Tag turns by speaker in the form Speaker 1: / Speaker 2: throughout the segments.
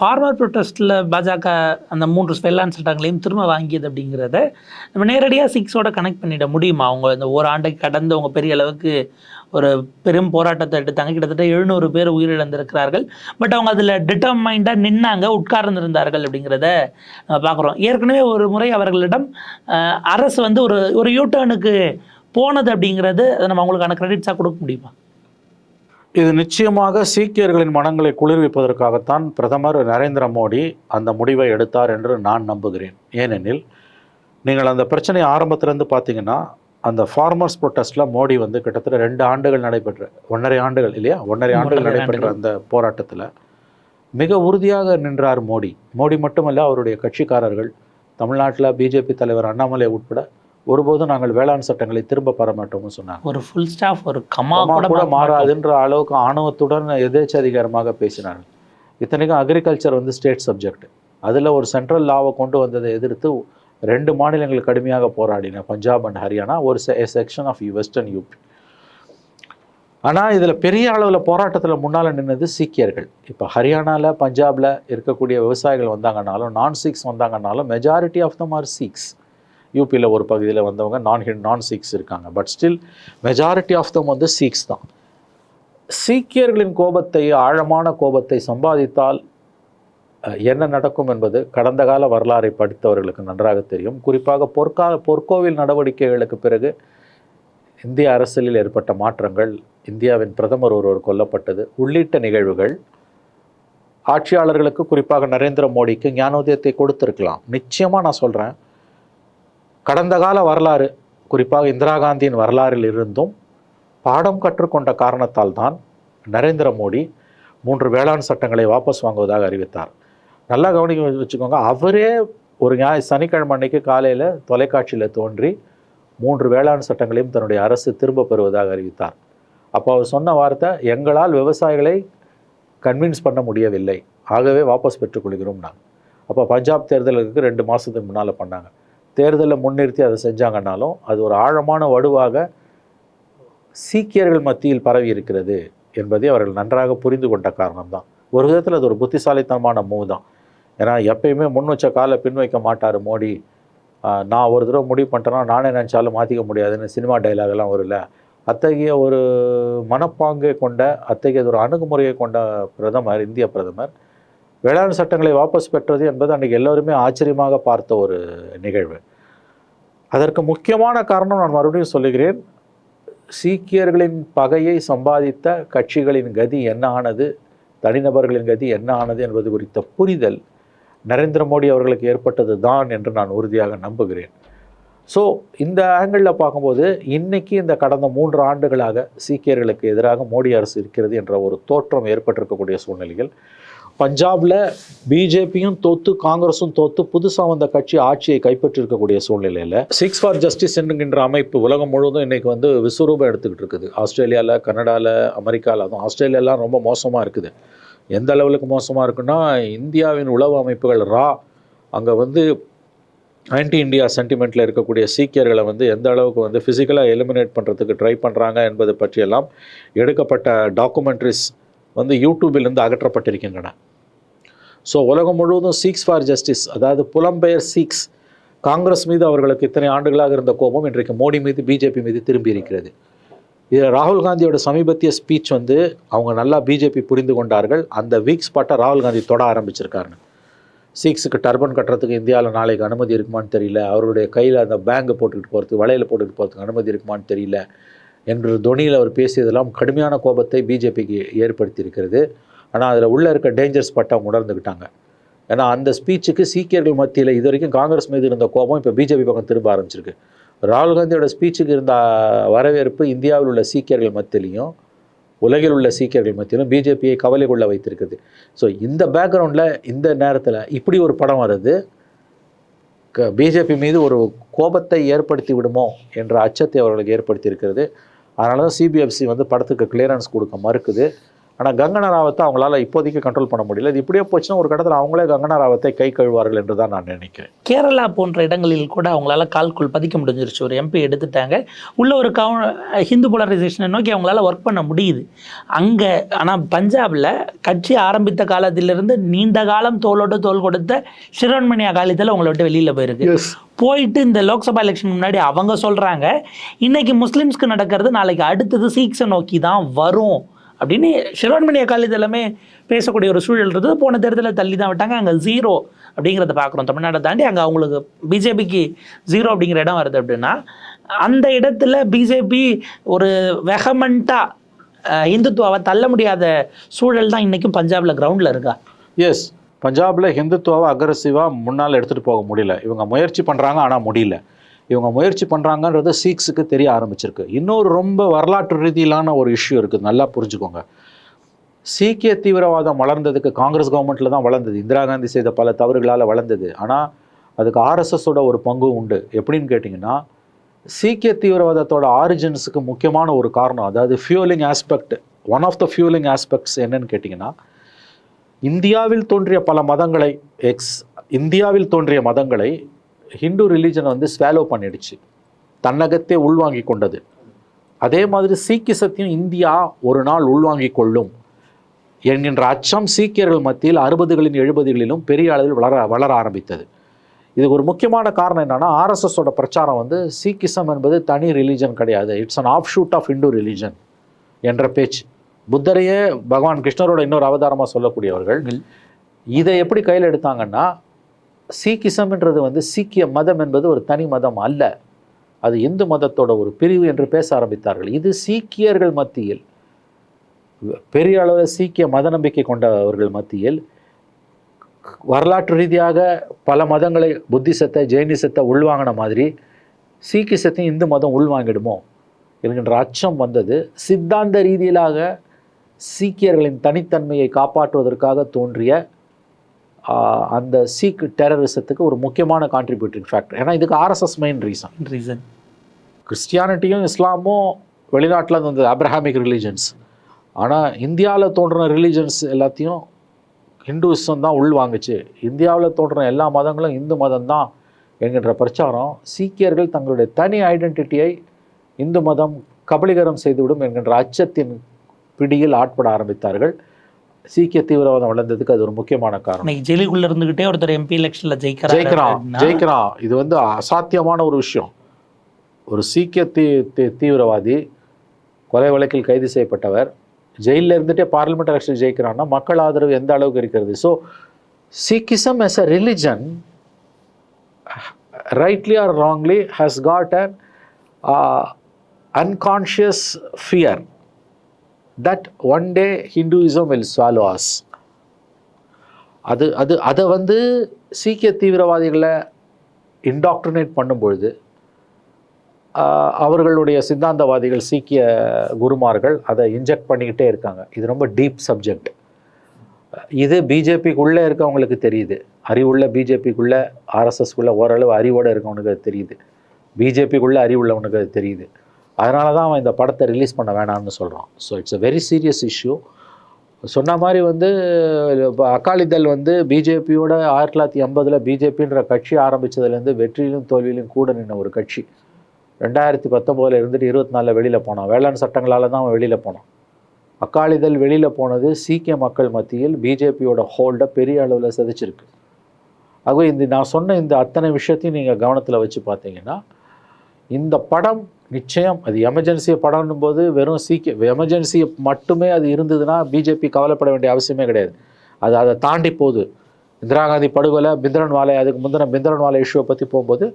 Speaker 1: Farmer ப்ரொட்டஸ்ட்டில் பாஜக அந்த மூன்று ஸ்பெல்லான் சட்டங்களையும் திரும்ப வாங்கியது அப்படிங்கிறத நம்ம நேரடியாக சிக்ஸோட கனெக்ட் பண்ணிட முடியுமா? அவங்க இந்த ஓராண்டை கடந்து அவங்க பெரிய அளவுக்கு ஒரு பெரும் போராட்டத்தை எடுத்தாங்க. கிட்டத்தட்ட எழுநூறு பேர் உயிரிழந்திருக்கிறார்கள். பட் அவங்க அதில் டிட்டர்மைண்டாக நின்னாங்க உட்கார்ந்திருந்தார்கள் அப்படிங்கிறத நம்ம பார்க்குறோம். ஏற்கனவே ஒரு முறை அவர்களிடம் அரசு வந்து ஒரு ஒரு யூட்டர்னுக்கு போனது அப்படிங்கிறது அதை நம்ம அவங்களுக்கான கிரெடிட்ஸாக கொடுக்க முடியுமா?
Speaker 2: இது நிச்சயமாக சீக்கியர்களின் மனங்களை குளிர்விப்பதற்காகத்தான் பிரதமர் நரேந்திர மோடி அந்த முடிவை எடுத்தார் என்று நான் நம்புகிறேன். ஏனெனில் நீங்கள் அந்த பிரச்சனை ஆரம்பத்திலேருந்து பார்த்தீங்கன்னா அந்த ஃபார்மர்ஸ் ப்ரொட்டஸ்ட்டில் மோடி வந்து கிட்டத்தட்ட ரெண்டு ஆண்டுகள் நடைபெற்ற ஒன்றரை ஆண்டுகள் இல்லையா? ஒன்றரை ஆண்டுகள் நடைபெற்ற. அந்த போராட்டத்தில் மிக உறுதியாக நின்றார் மோடி. மோடி மட்டுமல்ல அவருடைய கட்சிக்காரர்கள் தமிழ்நாட்டில் பிஜேபி தலைவர் அண்ணாமலை உட்பட ஒருபோதும் நாங்கள் வேளாண் சட்டங்களை திரும்ப பெற மாட்டோம்னு சொன்னாங்க.
Speaker 1: ஒரு ஃபுல் ஸ்டாஃப் ஒரு கமா கூட.
Speaker 2: மாறாதுன்ற அளவுக்கு ஆணவத்துடன் எதேச்சதிகாரமாக பேசினார்கள். இத்தனைக்கும் அக்ரிகல்ச்சர் வந்து ஸ்டேட் சப்ஜெக்ட் அதில் ஒரு சென்ட்ரல் லாவை கொண்டு வந்ததை எதிர்த்து ரெண்டு மாநிலங்கள் கடுமையாக போராடின. பஞ்சாப் அண்ட் ஹரியானா ஒரு செக்ஷன் ஆஃப் வெஸ்டர்ன் யூபி ஆனால் இதில் பெரிய அளவில் போராட்டத்தில் முன்னால் நின்னது சீக்கியர்கள். இப்போ ஹரியானாவில் பஞ்சாபில் இருக்கக்கூடிய விவசாயிகள் வந்தாங்கன்னாலும் non six வந்தாங்கன்னாலும் majority of them are Sikhs யூபியில் ஒரு பகுதியில் வந்தவங்க நான் ஹிட் நான் சிக்ஸ் இருக்காங்க. But still majority of them வந்து சீக்ஸ் தான். சீக்கியர்களின் கோபத்தை ஆழமான கோபத்தை சம்பாதித்தால் என்ன நடக்கும் என்பது கடந்த கால வரலாறை படித்தவர்களுக்கு நன்றாக தெரியும். குறிப்பாக பொற்கால பொற்கோவில் நடவடிக்கைகளுக்கு பிறகு இந்திய அரசியலில் ஏற்பட்ட மாற்றங்கள் இந்தியாவின் பிரதமர் ஒருவர் கொல்லப்பட்டது உள்ளிட்ட நிகழ்வுகள் ஆட்சியாளர்களுக்கு குறிப்பாக நரேந்திர மோடிக்கு ஞானோதயத்தை கொடுத்துருக்கலாம். நிச்சயமாக நான் சொல்கிறேன் கடந்த கால வரலாறு குறிப்பாக இந்திரா காந்தியின் வரலாறில் இருந்தும் பாடம் கற்றுக்கொண்ட காரணத்தால் தான் நரேந்திர மோடி மூன்று வேளாண் சட்டங்களை வாபஸ் வாங்குவதாக அறிவித்தார். நல்லா கவனிக்க வச்சுக்கோங்க அவரே ஒரு ஞாய் சனிக்கிழமை அன்னைக்கு காலையில் தொலைக்காட்சியில் தோன்றி மூன்று வேளாண் சட்டங்களையும் தன்னுடைய அரசு திரும்ப பெறுவதாக அறிவித்தார். அப்போ அவர் சொன்ன வார்த்தை எங்களால் விவசாயிகளை கன்வின்ஸ் பண்ண முடியவில்லை. ஆகவே வாபஸ் பெற்றுக்கொள்கிறோம் நாங்கள் அப்போ பஞ்சாப் தேர்தலுக்கு ரெண்டு மாதத்துக்கு முன்னால் பண்ணாங்க. தேர்தலை முன்னிறுத்தி அதை செஞ்சாங்கன்னாலும் அது ஒரு ஆழமான வடுவாக சீக்கியர்கள் மத்தியில் பரவி இருக்கிறது என்பதை அவர்கள் நன்றாக புரிந்து கொண்ட காரணம்தான். ஒரு விதத்தில் அது ஒரு புத்திசாலித்தனமான மூவ் தான். ஏன்னா எப்பயுமே முன் வச்ச காலை பின் வைக்க மாட்டார் மோடி. நான் ஒரு தடவை முடிவு பண்ணிட்டேன்னா நானே நினச்சாலும் மாற்றிக்க முடியாதுன்னு சினிமா டைலாகெல்லாம் வரும்ல. அத்தகைய ஒரு மனப்பாங்கை கொண்ட அத்தகைய ஒரு அணுகுமுறையை கொண்ட பிரதமர் இந்திய பிரதமர் வேளாண் சட்டங்களை வாபஸ் பெற்றது என்பது அன்றைக்கி எல்லோருமே ஆச்சரியமாக பார்த்த ஒரு நிகழ்வு. அதற்கு முக்கியமான காரணம் நான் மறுபடியும் சொல்லுகிறேன். சீக்கியர்களின் பகையை சம்பாதித்த கட்சிகளின் கதி என்ன ஆனது? தனிநபர்களின் கதி என்ன ஆனது என்பது குறித்த புரிதல் நரேந்திர மோடி அவர்களுக்கு ஏற்பட்டது தான் என்று நான் உறுதியாக நம்புகிறேன். ஸோ இந்த ஆங்கிளில் பார்க்கும்போது இன்றைக்கி இந்த கடந்த மூன்று ஆண்டுகளாக சீக்கியர்களுக்கு எதிராக மோடி அரசு இருக்கிறது என்ற ஒரு தோற்றம் ஏற்பட்டிருக்கக்கூடிய சூழ்நிலையில் பஞ்சாபில் பிஜேபியும் தோத்து காங்கிரஸும் தோத்து புதுசாக வந்த கட்சி ஆட்சியை கைப்பற்றிருக்கக்கூடிய சூழ்நிலையில் சிக்ஸ் ஃபார் ஜஸ்டிஸ் என்கின்ற அமைப்பு உலகம் முழுவதும் இன்னைக்கு வந்து விஸ்வரூபம் எடுத்துக்கிட்டு இருக்குது. ஆஸ்திரேலியாவில் கனடாவில் அமெரிக்காவில் அதுவும் ஆஸ்திரேலியாலாம் ரொம்ப மோசமாக இருக்குது. எந்த லெவலுக்கு மோசமாக இருக்குன்னா இந்தியாவின் உளவு அமைப்புகள் ரா அங்கே வந்து ஆன்டி இந்தியா சென்டிமெண்ட்டில் இருக்கக்கூடிய சீக்கியர்களை வந்து எந்த அளவுக்கு வந்து ஃபிசிக்கலாக எலிமினேட் பண்ணுறதுக்கு ட்ரை பண்ணுறாங்க என்பது பற்றியெல்லாம் எடுக்கப்பட்ட டாக்குமெண்ட்ரிஸ் வந்து யூடியூபிலிருந்து அகற்றப்பட்டிருக்கின்றன. ஸோ உலகம் முழுவதும் சீக்ஸ் ஃபார் ஜஸ்டிஸ் அதாவது புலம்பெயர் சீக்ஸ் காங்கிரஸ் மீது அவர்களுக்கு இத்தனை ஆண்டுகளாக இருந்த கோபம் இன்றைக்கு மோடி மீது பிஜேபி மீது திரும்பி இருக்கிறது. இதில் ராகுல் காந்தியோட சமீபத்திய ஸ்பீச் வந்து அவங்க நல்லா பிஜேபி புரிந்து கொண்டார்கள். அந்த வீக் ஸ்பாட்டை ராகுல் காந்தி தொட ஆரம்பிச்சிருக்காருன்னு. சீக்ஸுக்கு டர்பன் கட்டுறதுக்கு இந்தியாவில் நாளைக்கு அனுமதி இருக்குமான்னு தெரியல. அவருடைய கையில் அந்த பேங்கை போட்டுக்கிட்டு போகிறதுக்கு வலையில் போட்டுக்கிட்டு போகிறதுக்கு அனுமதி இருக்குமான்னு தெரியல. என்று தொனியில் அவர் பேசியதெல்லாம் கடுமையான கோபத்தை பிஜேபிக்கு ஏற்படுத்தியிருக்கிறது. ஆனால் அதில் உள்ளே இருக்க டேஞ்சர்ஸ் ஸ்பாட்டை அவங்க உணர்ந்துக்கிட்டாங்க ஏன்னா அந்த ஸ்பீச்சுக்கு சீக்கியர்கள் மத்தியில் இது வரைக்கும் காங்கிரஸ் மீது இருந்த கோபம் இப்போ பிஜேபி பக்கம் திரும்ப ஆரம்பிச்சிருக்கு. ராகுல் காந்தியோட ஸ்பீச்சுக்கு இருந்த வரவேற்பு இந்தியாவில் உள்ள சீக்கியர்கள் மத்தியிலையும் உலகில் உள்ள சீக்கியர்கள் மத்தியிலும் பிஜேபியை கவலை கொள்ள வைத்திருக்குது. ஸோ இந்த பேக்ரவுண்டில் இந்த நேரத்தில் இப்படி ஒரு படம் வருது. க பிஜேபி மீது ஒரு கோபத்தை ஏற்படுத்தி விடுமோ என்ற அச்சத்தை அவர்களுக்கு ஏற்படுத்தியிருக்கிறது அதனால தான் சிபிஎஃப்சி வந்து படத்துக்கு கிளியரன்ஸ் கொடுக்க மறுக்குது. ஆனால் கங்கனா ராவத்தை அவங்களால இப்போதைக்கு கண்ட்ரோல் பண்ண முடியல. இது இப்படியே போச்சுன்னா ஒரு கட்டத்தில் அவங்களே கங்கனா ராவத்தை கை கழுவார்கள் என்று தான் நான் நினைக்கிறேன்.
Speaker 1: கேரளா போன்ற இடங்களில் கூட அவங்களால கால்குள் பதிக்க முடிஞ்சிருச்சு. ஒரு எம்பி எடுத்துட்டாங்க. உள்ள ஒரு கவு ஹிந்து போலரைசேஷனை நோக்கி அவங்களால ஒர்க் பண்ண முடியுது. அங்கே ஆனால் பஞ்சாபில் கட்சி ஆரம்பித்த காலத்திலிருந்து நீண்ட காலம் தோளோடு தோள் கொடுத்த சிரோன்மணி அகாலிதள் அவங்கள விட்டு வெளியில் போயிருக்கு. போயிட்டு இந்த லோக்சபா எலெக்ஷன் முன்னாடி அவங்க சொல்கிறாங்க இன்னைக்கு முஸ்லீம்ஸ்க்கு நடக்கிறது நாளைக்கு அடுத்தது சீக்ஸை நோக்கி தான் வரும். அப்படின்னு சிரோன்மணி அகாலிதள் எல்லாமே பேசக்கூடிய ஒரு சூழல் இருந்தது. போன தேர்தலில் தள்ளி தான் விட்டாங்க. அங்கே ஜீரோ அப்படிங்கிறத பார்க்குறோம். தமிழ்நாட்டை தாண்டி அங்கே அவங்களுக்கு பிஜேபிக்கு ஜீரோ அப்படிங்கிற இடம் வருது அப்படின்னா அந்த இடத்துல பிஜேபி ஒரு வெகமெண்ட்டாக இந்துத்துவாவை தள்ள முடியாத சூழல் தான் இன்றைக்கும் பஞ்சாபில் கிரவுண்டில் இருக்கா?
Speaker 2: எஸ் பஞ்சாபில் ஹிந்துத்துவாவை அக்ரஸிவாக முன்னால் எடுத்துகிட்டு போக முடியல. இவங்க முயற்சி பண்ணுறாங்க ஆனால் முடியல. இவங்க முயற்சி பண்ணுறாங்கன்றது சீக்ஸுக்கு தெரிய ஆரம்பிச்சிருக்கு. இன்னொரு ரொம்ப வரலாற்று ரீதியிலான ஒரு இஷ்யூ இருக்குது. நல்லா புரிஞ்சுக்கோங்க. சீக்கிய தீவிரவாதம் வளர்ந்ததுக்கு காங்கிரஸ் கவர்மெண்ட்டில் தான் வளர்ந்தது. இந்திரா காந்தி செய்த பல தவறுகளால் வளர்ந்தது. ஆனால் அதுக்கு ஆர்எஸ்எஸோட ஒரு பங்கு உண்டு. எப்படின்னு கேட்டிங்கன்னா சீக்கிய தீவிரவாதத்தோட ஆரிஜின்ஸுக்கு முக்கியமான ஒரு காரணம் அதாவது fuelling aspect one of the fuelling aspects என்னன்னு கேட்டிங்கன்னா இந்தியாவில் தோன்றிய பல மதங்களை எக்ஸ் இந்தியாவில் தோன்றிய மதங்களை ஹிந்து ரிலீஜனை வந்து ஸ்வாலோ பண்ணிடுச்சு. தன்னகத்தே உள்வாங்கி கொண்டது. அதே மாதிரி சீக்கிசத்தையும் இந்தியா ஒரு நாள் உள்வாங்கி கொள்ளும் என்கின்ற அச்சம் சீக்கியர்கள் மத்தியில் அறுபதுகளின் எழுபதுகளிலும் பெரிய அளவில் வளர வளர ஆரம்பித்தது. இதுக்கு ஒரு முக்கியமான காரணம் என்னன்னா ஆர்எஸ்எஸோட பிரச்சாரம் வந்து சீக்கிசம் என்பது தனி ரிலீஜன் கிடையாது. It's an offshoot of Hindu religion என்ற பேச்சு. புத்தரையே பகவான் கிருஷ்ணரோட இன்னொரு அவதாரமாக சொல்லக்கூடியவர்கள் இதை எப்படி கையில் எடுத்தாங்கன்னா சீக்கிசம்ன்றது வந்து சீக்கிய மதம் என்பது ஒரு தனி மதம் அல்ல. அது இந்து மதத்தோட ஒரு பிரிவு என்று பேச ஆரம்பித்தார்கள். இது சீக்கியர்கள் மத்தியில் பெரிய அளவில் சீக்கிய மத நம்பிக்கை கொண்டவர்கள் மத்தியில் வரலாற்று ரீதியாக பல மதங்களை புத்திசத்தை ஜெயினிசத்தை உள்வாங்கின மாதிரி சீக்கிசத்தையும் இந்து மதம் உள்வாங்கிடுமோ என்கின்ற அச்சம் வந்தது. சித்தாந்த ரீதியிலாக சீக்கியர்களின் தனித்தன்மையை காப்பாற்றுவதற்காக தோன்றிய அந்த சீக் டெரரிசத்துக்கு ஒரு முக்கியமான கான்ட்ரிபியூட்டிங் ஃபேக்டர் ஏன்னா இதுக்கு ஆர்எஸ்எஸ் மெயின் ரீசன்
Speaker 1: ரீசன்
Speaker 2: கிறிஸ்டியானிட்டியும் இஸ்லாமும் வெளிநாட்டில் இருந்தது அப்ரஹாமிக் ரிலீஜன்ஸ் ஆனால் இந்தியாவில் தோன்றின ரிலீஜன்ஸ் எல்லாத்தையும் ஹிந்துவிசம் தான் உள்வாங்குச்சு. இந்தியாவில் தோன்றின எல்லா மதங்களும் இந்து மதம் தான் என்கின்ற பிரச்சாரம். சீக்கியர்கள் தங்களுடைய தனி ஐடென்டிட்டியை இந்து மதம் கபலீகரம் செய்துவிடும் என்கின்ற அச்சத்தின் பிடியில் ஆட்பட ஆரம்பித்தார்கள். சீக்கிய தீவிரவாதம் வளர்ந்ததுக்கு அது ஒரு முக்கியமான காரணம்.
Speaker 1: ஜெயிலுக்குள்ள இருந்துகிட்டே ஒருத்தர் எம்பி எலெக்ஷன்ல
Speaker 2: ஜெயிக்கிறான்
Speaker 1: அப்படின்னா,
Speaker 2: ஜெயிக்கிறான். இது வந்து அசாத்தியமான ஒரு விஷயம். ஒரு சீக்கிய தீ தீவிரவாதி கொலை வழக்கில் கைது செய்யப்பட்டவர் ஜெயிலில் இருந்துட்டே பார்லிமெண்ட் எலெக்ஷன் ஜெயிக்கிறான்னா மக்கள் ஆதரவு எந்த அளவுக்கு இருக்கிறது? So Sikhism is a religion rightly or wrongly has got an unconscious fear. That one day Hinduism will swallow us அது அது அதை வந்து சீக்கிய தீவிரவாதிகளை இன்டாக்டினேட் பண்ணும்பொழுது அவர்களுடைய சித்தாந்தவாதிகள் சீக்கிய குருமார்கள் அதை இன்ஜெக்ட் பண்ணிக்கிட்டே இருக்காங்க. இது ரொம்ப டீப் சப்ஜெக்ட் இது பிஜேபிக்குள்ளே இருக்கவங்களுக்கு தெரியுது. அறிவுள்ள பிஜேபிக்குள்ளே ஆர்எஸ்எஸ்க்குள்ளே ஓரளவு அறிவோடு இருக்கவனுக்கு அது தெரியுது. பிஜேபிக்குள்ளே அறிவுள்ளவனுக்கு அது தெரியுது. அதனால தான் அவன் இந்த படத்தை ரிலீஸ் பண்ண வேணாம்னு சொல்கிறான் so it's a very serious issue சொன்ன மாதிரி வந்து இப்போ அகாலிதள் வந்து பிஜேபியோட ஆயிரத்தி தொள்ளாயிரத்தி எண்பதில் பிஜேபின்ற கட்சி ஆரம்பித்ததுலேருந்து வெற்றியிலும் தோல்வியிலும் கூட நின்ன ஒரு கட்சி. ரெண்டாயிரத்தி பத்தொம்போதில் இருந்துட்டு இருபத்தி நாலில் வெளியில் போனான். வேளாண் சட்டங்களால் தான் அவன் வெளியில் போனான். அக்காலிதழ் வெளியில் போனது சீக்கிய மக்கள் மத்தியில் பிஜேபியோட ஹோல்டை பெரிய அளவில் செதைச்சிருக்கு. ஆகவே இந்த நான் சொன்ன இந்த அத்தனை விஷயத்தையும் நீங்கள் கவனத்தில் வச்சு பார்த்தீங்கன்னா இந்த படம் நிச்சயம் அது எமர்ஜென்சியை படம்னும் போது வெறும் சீக்கிய எமர்ஜென்சி மட்டுமே அது இருந்ததுன்னா பிஜேபி கவலைப்பட வேண்டிய அவசியமே கிடையாது. அது அதை தாண்டி போகுது. இந்திரா காந்தி படுகொலை பிந்திரன் வாலை அதுக்கு முந்தின பிந்திரன் வாலை இஷ்யூவை பற்றி போகும்போது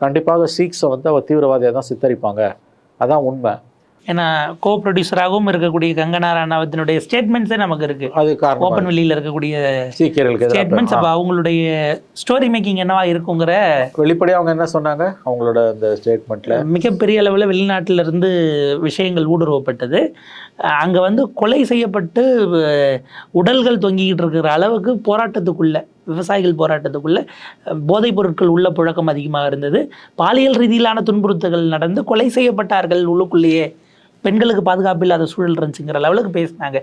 Speaker 2: கண்டிப்பாக சீக்ஸை வந்து அவர் தீவிரவாதியாக தான் சித்தரிப்பாங்க. அதான் உண்மை.
Speaker 1: ஏன்னா கோ ப்ரொடியூசராகவும் இருக்கக்கூடிய கங்கனா ராணாவத்தினுடைய ஸ்டேட்மெண்ட்ஸே நமக்கு இருக்கு.
Speaker 2: அது
Speaker 1: ஓப்பன் வெளியில இருக்கக்கூடிய ஸ்டேட்மெண்ட்ஸ் அப்போ அவங்களுடைய ஸ்டோரி மேக்கிங் என்னவா இருக்குங்கிற
Speaker 2: வெளிப்படையாக அவங்க என்ன சொன்னாங்க? அவங்களோட அந்த ஸ்டேட்மெண்ட்டில்
Speaker 1: மிகப்பெரிய அளவில் வெளிநாட்டில இருந்து விஷயங்கள் ஊடுருவப்பட்டது. அங்க வந்து கொலை செய்யப்பட்டு உடல்கள் தொங்கிக்கிட்டு இருக்கிற அளவுக்கு போராட்டத்துக்குள்ள விவசாயிகள் போராட்டத்துக்குள்ள போதைப் பொருட்கள் உள்ள புழக்கம் அதிகமாக இருந்தது. பாலியல் ரீதியிலான துன்புறுத்தல்கள் நடந்து கொலை செய்யப்பட்டார்கள் உள்ளுக்குள்ளேயே. பெண்களுக்கு பாதுகாப்பு இல்லாத சூழல் இருந்துச்சுங்கிற லெவலுக்கு பேசினாங்க.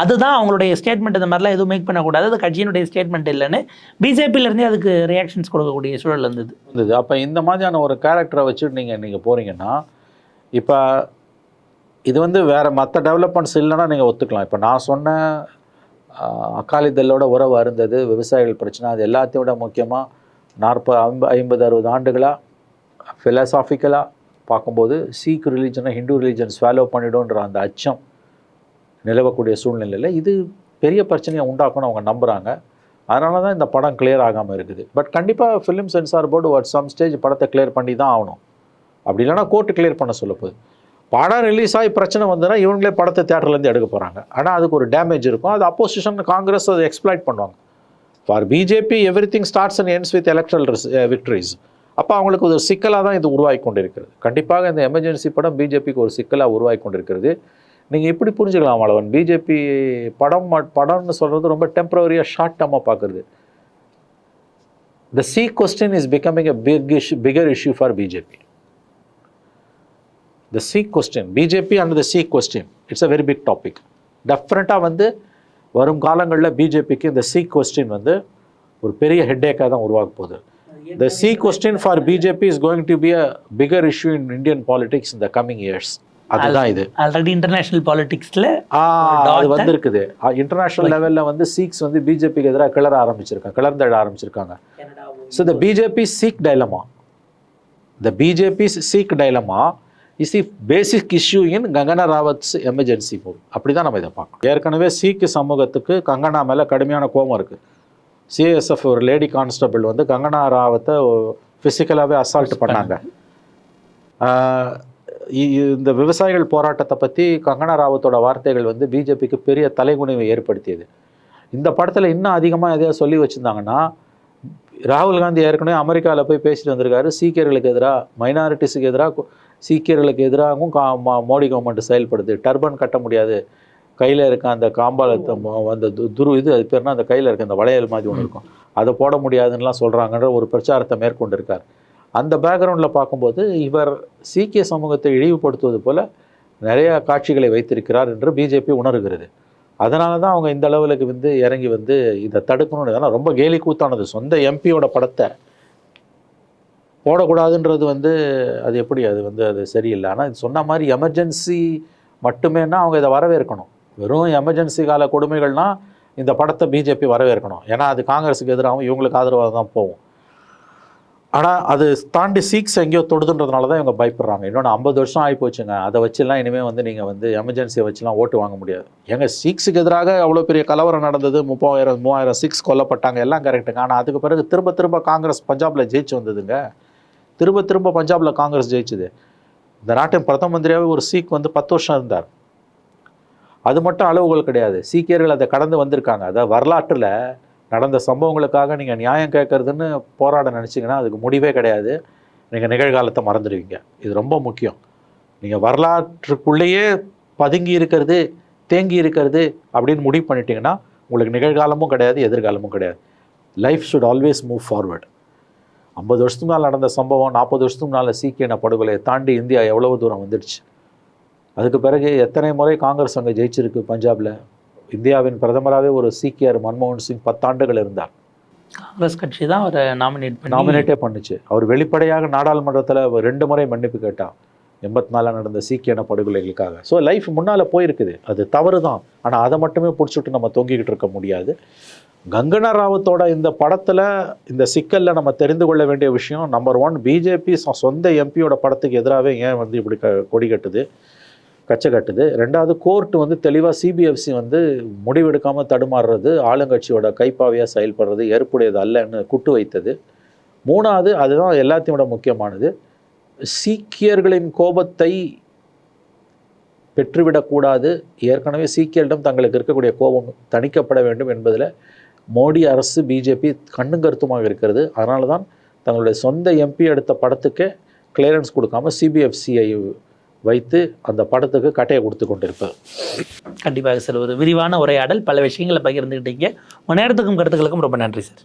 Speaker 1: அதுதான் அவங்களுடைய ஸ்டேட்மெண்ட் இந்த மாதிரிலாம் எதுவும் மேக் பண்ணக்கூடாது. அது கட்சியினுடைய ஸ்டேட்மெண்ட் இல்லைன்னு பிஜேபியிலேருந்தே அதுக்கு ரியாக்ஷன்ஸ் கொடுக்கக்கூடிய சூழல் இருந்தது.
Speaker 2: இருந்தது. அப்போ இந்த மாதிரியான ஒரு கேரக்டரை வச்சுட்டு நீங்கள் நீங்கள் போகிறீங்கன்னா இப்போ இது வந்து வேறு மற்ற டெவலப்மெண்ட்ஸ் இல்லைன்னா நீங்கள் ஒத்துக்கலாம். இப்போ நான் சொன்ன அக்காலிதழோட அகாலிதளோட உறவு அருந்தது விவசாயிகள் பிரச்சனை அது எல்லாத்தையும் விட முக்கியமாக நாற்பது ஐம்பது ஐம்பது அறுபது ஆண்டுகளாக ஃபிலசாஃபிக்கலாக பார்க்கும்போது சீக் ரிலீஜனை ஹிந்து ரிலீஜன் ஸ்வாலோ பண்ணிடும்ன்ற அந்த அச்சம் நிலவக்கூடிய சூழ்நிலையில் இது பெரிய பிரச்சனையை உண்டாக்கும்னு அவங்க நம்புகிறாங்க அதனால தான் இந்த படம் கிளியர் ஆகாமல் இருக்குது. பட் கண்டிப்பாக ஃபிலிம் சென்சார் போர்டு ஒரு சம் ஸ்டேஜ் படத்தை கிளியர் பண்ணி தான் ஆகணும். அப்படி இல்லைன்னா கோர்ட்டு கிளியர் பண்ண சொல்ல போகுது. படம் ரிலீஸ் ஆகி பிரச்சனை வந்ததுன்னா இவங்களே படத்தை தேட்டர்லேருந்து எடுக்க போகிறாங்க ஆனால் அதுக்கு ஒரு டேமேஜ் இருக்கும். அது அப்போசிஷன் காங்கிரஸ் அதை எக்ஸ்பிளைட் பண்ணுவாங்க. For BJP everything starts and ends with electoral victories அப்போ அவங்களுக்கு ஒரு சிக்கலாக தான் இது உருவாகி கொண்டிருக்கிறது. கண்டிப்பாக இந்த எமர்ஜென்சி படம் பிஜேபிக்கு ஒரு சிக்கலாக உருவாகி கொண்டிருக்கிறது. நீங்கள் இப்படி புரிஞ்சுக்கலாம் மாளவன் பிஜேபி படம் படம்னு சொல்கிறது ரொம்ப டெம்பரவரியாக ஷார்ட் டர்மாக பார்க்குறது the Sikh question is becoming a big issue bigger issue for BJP the Sikh question BJP and the Sikh question it's a very big topic டெஃபரெண்ட்டாக வந்து வரும் காலங்களில் பிஜேபிக்கு இந்த சி கொஸ்டின் வந்து ஒரு பெரிய ஹெட்டேக்காக தான் உருவாக போகுது. The Sikh question for BJP is going to be a bigger issue in Indian politics இந்த கம்மிங் இயர்ஸ் அதுதான் இது.
Speaker 1: ஆல்ரெடி இன்டர்நேஷனல் பாலிடிக்ஸில்
Speaker 2: அது வந்திருக்குது. இன்டர்நேஷனல் லெவலில் வந்து சீக்ஸ் வந்து பிஜேபிக்கு எதிராக கிளற ஆரம்பிச்சிருக்காங்க கிளர்ந்தெழ ஆரம்பிச்சிருக்காங்க. So the BJP Sikh dilemma the BJP Sikh dilemma is the basic issue in Kangana Ranaut's Emergency movie அப்படி தான் நம்ம இதை பார்க்கணும். ஏற்கனவே சீக்கு சமூகத்துக்கு கங்கனா மேலே கடுமையான கோபம் இருக்குது சிஎஸ்எஃப் ஒரு லேடி கான்ஸ்டபிள் வந்து கங்கனா ராவத்தை ஃபிசிக்கலாகவே அசால்ட் பண்ணாங்க. இந்த விவசாயிகள் போராட்டத்தை பற்றி கங்கனா ராவத்தோட வார்த்தைகள் வந்து பிஜேபிக்கு பெரிய தலைகுனிவை ஏற்படுத்தியது. இந்த படத்தில் இன்னும் அதிகமாக எதையா சொல்லி வச்சுருந்தாங்கன்னா ராகுல் காந்தி ஏற்கனவே அமெரிக்காவில் போய் பேசிட்டு வந்திருக்காரு. சீக்கியர்களுக்கு எதிராக மைனாரிட்டிஸுக்கு எதிராக சீக்கியர்களுக்கு எதிராகவும் கா மோடி கவர்மெண்ட் செயல்படுது. டர்பன் கட்ட முடியாது. கையில் இருக்க அந்த காம்பாலத்தை ம- அந்த துரு இது அது பேர்னா அந்த கையில் இருக்க அந்த வளையல் மாதிரி ஒன்று இருக்கும். அதை போட முடியாதுன்னுலாம் சொல்கிறாங்கன்ற ஒரு பிரச்சாரத்தை மேற்கொண்டிருக்கார். அந்த பேக்ரவுண்டில் பார்க்கும்போது இவர் சீக்கிய சமூகத்தை இழிவுபடுத்துவது போல நிறைய காட்சிகளை வைத்திருக்கிறார் என்று பிஜேபி உணர்கிறது. அதனால தான் அவங்க இந்த அளவுக்கு வந்து இறங்கி வந்து இதை தடுக்கணும்னு இதெல்லாம் ரொம்ப கேலி கூத்தானது. சொந்த எம்பியோட படத்தை போடக்கூடாதுன்றது வந்து அது எப்படி? அது வந்து அது சரியில்லை. ஆனால் இது சொன்ன மாதிரி எமர்ஜென்சி மட்டுமேனா அவங்க இதை வரவேற்கணும். வெறும் எமர்ஜென்சி கால கொடுமைகள்னா இந்த படத்தை பிஜேபி வரவேற்கணும். ஏன்னா அது காங்கிரஸுக்கு எதிராகவும் இவங்களுக்கு ஆதரவாக தான் போகும். ஆனால் அது தாண்டி சீக்ஸ் எங்கேயோ தொடுதுன்றதுனால தான் இவங்க பயப்படுறாங்க. இன்னொன்று ஐம்பது வருஷம் ஆகி போச்சுங்க அதை வச்சுலாம் இனிமேல் வந்து நீங்கள் வந்து எமர்ஜென்சியை வச்சுலாம் ஓட்டு வாங்க முடியாது. எங்கள் சீக்ஸுக்கு எதிராக அவ்வளோ பெரிய கலவரம் நடந்தது? முப்பாயிரம் மூவாயிரம் சிக்ஸ் கொல்லப்பட்டாங்க. எல்லாம் கரெக்டுங்க ஆனால் அதுக்கு பிறகு திரும்ப திரும்ப காங்கிரஸ் பஞ்சாபில் ஜெயிச்சு வந்ததுங்க. திரும்ப திரும்ப பஞ்சாபில் காங்கிரஸ் ஜெயிச்சுது. இந்த நாட்டின் பிரதம மந்திரியாவே ஒரு சீக் வந்து பத்து வருஷம் இருந்தார். அது மட்டும் அளவுகள் கிடையாது. சீக்கியர்கள் அதை கடந்து வந்திருக்காங்க. அதாவது வரலாற்றில் நடந்த சம்பவங்களுக்காக நீங்கள் நியாயம் கேட்கறதுன்னு போராட நினச்சிங்கன்னா அதுக்கு முடிவே கிடையாது. நீங்கள் நிகழ்காலத்தை மறந்துடுவீங்க. இது ரொம்ப முக்கியம். நீங்கள் வரலாற்றுக்குள்ளேயே பதுங்கி இருக்கிறது தேங்கி இருக்கிறது அப்படின்னு முடிவு பண்ணிட்டீங்கன்னா உங்களுக்கு நிகழ்காலமும் கிடையாது எதிர்காலமும் கிடையாது. Life should always move forward ஐம்பது வருஷத்துக்கு மேலே நடந்த சம்பவம் நாற்பது வருஷத்துக்கு முன்னால் சீக்கியன படுகொலையை தாண்டி இந்தியா எவ்வளவு தூரம் வந்துடுச்சு? அதுக்கு பிறகு எத்தனை முறை காங்கிரஸ் அங்கே ஜெயிச்சிருக்கு பஞ்சாபில்? இந்தியாவின் பிரதமராகவே ஒரு சீக்கியர் மன்மோகன் சிங் பத்தாண்டுகள் இருந்தார்.
Speaker 1: காங்கிரஸ் கட்சி தான் அவரை நாமினேட்
Speaker 2: நாமினேட்டே பண்ணுச்சு. அவர் வெளிப்படையாக நாடாளுமன்றத்தில் ரெண்டு முறை மன்னிப்பு கேட்டார். எண்பத்தி நாலில் நடந்த சீக்கியன படுகொலைகளுக்காக. ஸோ லைஃப் முன்னால் போயிருக்குது. அது தவறு தான் ஆனால் அதை மட்டுமே பிடிச்சிட்டு நம்ம தொங்கிக்கிட்டு இருக்க முடியாது. கங்கனா ராவத்தோட இந்த படத்தில் இந்த சிக்கலில் நம்ம தெரிந்து கொள்ள வேண்டிய விஷயம் நம்பர் ஒன் பிஜேபி சொந்த எம்பியோட படத்துக்கு எதிராகவே ஏன் வந்து இப்படி க கொடி கட்டுது? கச்சை கட்டுது ரெண்டாவது கோர்ட் வந்து தெளிவாக சிபிஎஃப்சி வந்து முடிவெடுக்காமல் தடுமாறுறது ஆளுங்கட்சியோட கைப்பாவையாக செயல்படுறது ஏற்புடையது அல்லன்னு குட்டு வைத்தது. மூணாவது அதுதான் எல்லாத்தையும் விட முக்கியமானது. சீக்கியர்களின் கோபத்தை பெற்றுவிடக்கூடாது ஏற்கனவே சீக்கியரிடம் தங்களுக்கு இருக்கக்கூடிய கோபம் தணிக்கப்பட வேண்டும் என்பதில் மோடி அரசு பிஜேபி கண்ணுங்கருத்துமாக இருக்கிறது. அதனால தான் தங்களுடைய சொந்த எம்பி எடுத்த படத்துக்கு கிளியரன்ஸ் கொடுக்காம சிபிஎஃப்சிஐ வைத்து அந்த படத்துக்கு கட்டையை கொடுத்து கொண்டிருப்பேன்.
Speaker 1: கண்டிப்பாக சார் ஒரு விரிவான உரையாடல். பல விஷயங்களை பகிர்ந்துக்கிட்டீங்க உங்கள் நேரத்துக்கும் கருத்துக்களுக்கும் ரொம்ப நன்றி சார்.